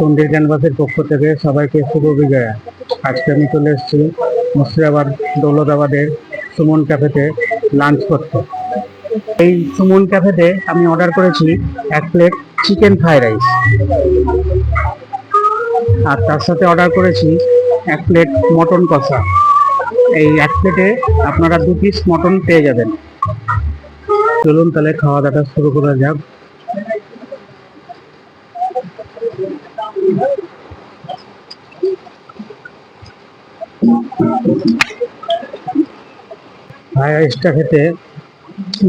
সন্ধির ক্যানভাসের পক্ষ থেকে সবাইকে শুভ বিজয়া। আজকে আমি চলে এসেছি মুর্শিদাবাদ দৌলতাবাদের সুমন ক্যাফেতে লাঞ্চ করতে। এই সুমন ক্যাফেতে আমি অর্ডার করেছি এক প্লেট চিকেন ফ্রাইড রাইস আর তার সাথে অর্ডার করেছি এক প্লেট মটন কষা। এই এক প্লেটে আপনারা দু পিস মটন পেয়ে যাবেন। চলুন তাহলে খাওয়া দাওয়া শুরু করা যাক। ফ্রাইড রাইসটা খেতে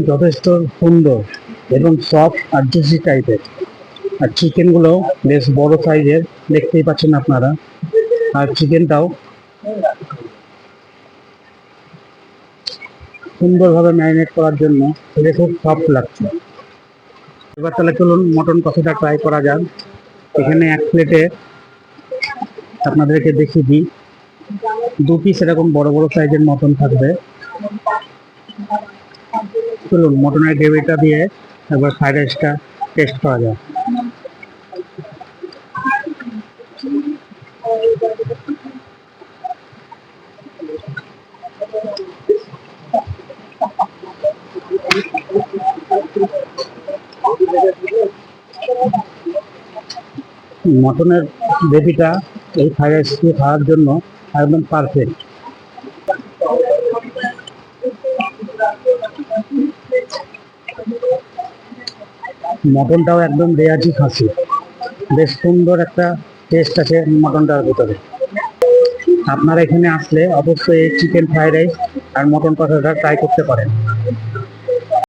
যথেষ্ট সুন্দর এবং সফট আর জুসি টাইপের আর চিকেনগুলো বেশ বড় সাইজের দেখতেই পাচ্ছেন আপনারা। আর চিকেনটাও সুন্দরভাবে ম্যারিনেট করার জন্য খুব সফট লাগছে। এবার তাহলে চলুন মটন কষাটা ট্রাই করা যাক। এখানে এক প্লেটে আপনাদেরকে দেখিয়ে দিই। দু পিস এরকম বড় বড় সাইজের মটন থাকবে। চলুন, মটনের গ্রেভিটা দিয়ে একবার ফ্রাইড রাইসটা টেস্ট করা যায় মটনের গ্রেভিটা এই ফ্রাইড রাইস দিয়ে খাওয়ার জন্য একদম পারফেক্ট মটনটাও একদম রেয়াজি খাসি। বেশ সুন্দর একটা টেস্ট আছে মটনটার ভিতরে। আপনারা এখানে আসলে অবশ্যই চিকেন ফ্রাইড রাইস আর মটন কষাটা ট্রাই করতে পারেন।